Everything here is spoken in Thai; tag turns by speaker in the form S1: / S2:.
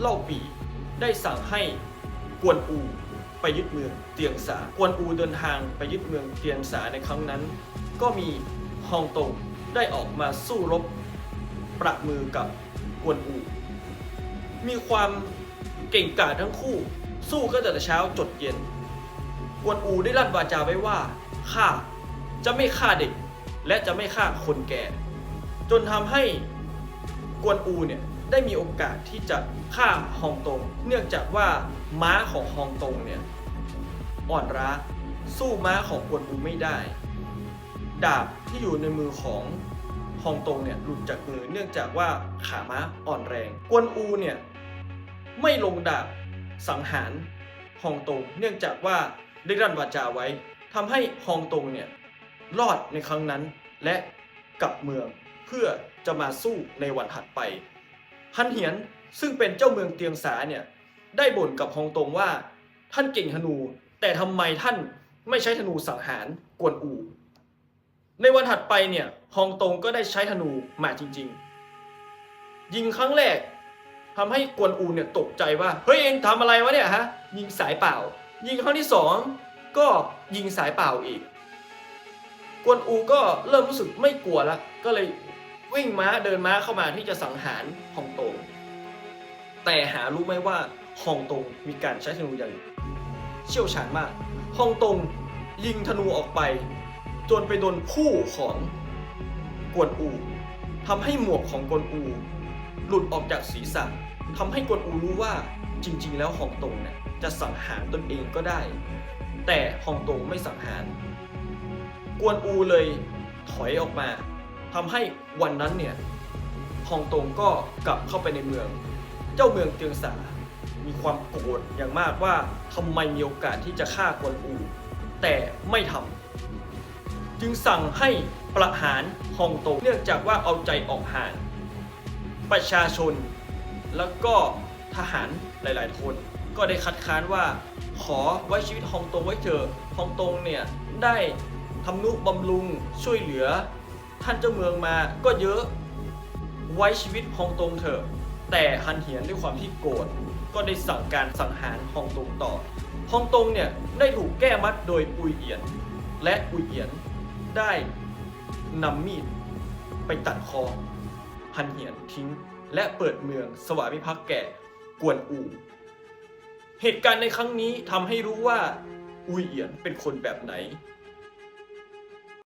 S1: เล่าปีได้สั่งให้กวนอูไปยึดเมืองเตียงสา กวนอูเดินทางไปยึดเมืองเตียงสาในครั้งนั้น ก็มีฮองตงได้ออกมาสู้รบประมือกับกวนอู มีความเก่งกาจทั้งคู่ สู้ก็แต่เช้าจดเย็น กวนอูได้ลั่นวาจาไว้ว่าข้าจะไม่ฆ่าเด็ก และจะไม่ฆ่าคนแก่ จนทำให้กวนอูเนี่ย ได้มีโอกาสที่จะฆ่าฮองตง เนื่องจากว่าม้าของฮองตงเนี่ยอ่อนร้าสู้ม้าของกวนอูไม่ได้ ดาบที่อยู่ในมือของฮองตงเนี่ยหลุดจากมือเนื่องจากว่าขาม้าอ่อนแรง กวนอูเนี่ยไม่ลงดาบสังหารฮองตง เนื่องจากว่าได้รั่นวาจาไว้ทำให้ฮองตงเนี่ยรอดในครั้งนั้นและกลับเมืองเพื่อจะมาสู้ในวันถัดไป ฮันเหียนซึ่งเป็นเจ้าเมืองเตียงสาเนี่ยได้บ่นกับฮองตงว่า ท่านเก่งธนู แต่ทำไมท่านไม่ใช้ธนูสังหารกวนอู ในวันถัดไปเนี่ยฮองตงก็ได้ใช้ธนูมาจริง ๆ ยิงครั้งแรกทำให้กวนอูเนี่ยตกใจว่าเฮ้ยเองทำอะไรวะเนี่ยฮะยิงสายเปล่า ยิงครั้งที่สองก็ยิงสายเปล่าอีก กวนอูก็เริ่มรู้สึกไม่กลัวล้วก็เลย วิ่งม้าเดินม้าเข้ามาที่จะสังหารฮองตง แต่หารู้ไหมว่าฮองตงมีการใช้ธนูอย่างเชี่ยวชาญมากฮองตงยิงธนูออกไป จนไปโดนผู้ของกวนอูทำให้หมวกของกวนอู หลุดออกจากศีรษะทำให้กวนอูรู้ว่าจริง ๆ แล้วฮองตงเนี่ยจะสังหารตนเองก็ได้ แต่ฮองตงไม่สังหาร กวนอูเลยถอยออกมา ทำให้วันนั้นเนี่ยฮองตงก็กลับเข้าไปในเมือง เจ้าเมืองเตียงสา มีความโกรธอย่างมากว่าทำไมมีโอกาสที่จะฆ่ากวนอู แต่ไม่ทำจึงสั่งให้ประหารฮองตงเนื่องจากว่าเอาใจออกห่าง ประชาชน แล้วก็ทหารหลาย ๆ คน ก็ได้คัดค้านว่าขอไว้ชีวิตฮองตงไว้เถอะฮองตงเนี่ยได้ทำนุบำรุงช่วยเหลือ ท่านเจ้าเมืองมาก็เยอะไว้ชีวิตฮองตงเถอะ แต่ฮันเหียนด้วยความที่โกรธก็ได้สั่งการสังหารฮองตงต่อฮองตงเนี่ยได้ถูกแก้มัดโดยอุยเอียน และอุยเอียนได้นำมีดไปตัดคอฮันเหียนทิ้ง และเปิดเมืองสวามิภักดิ์แก่กวนอู เหตุการณ์ในครั้งนี้ทำให้รู้ว่าอุยเอียนเป็นคนแบบไหน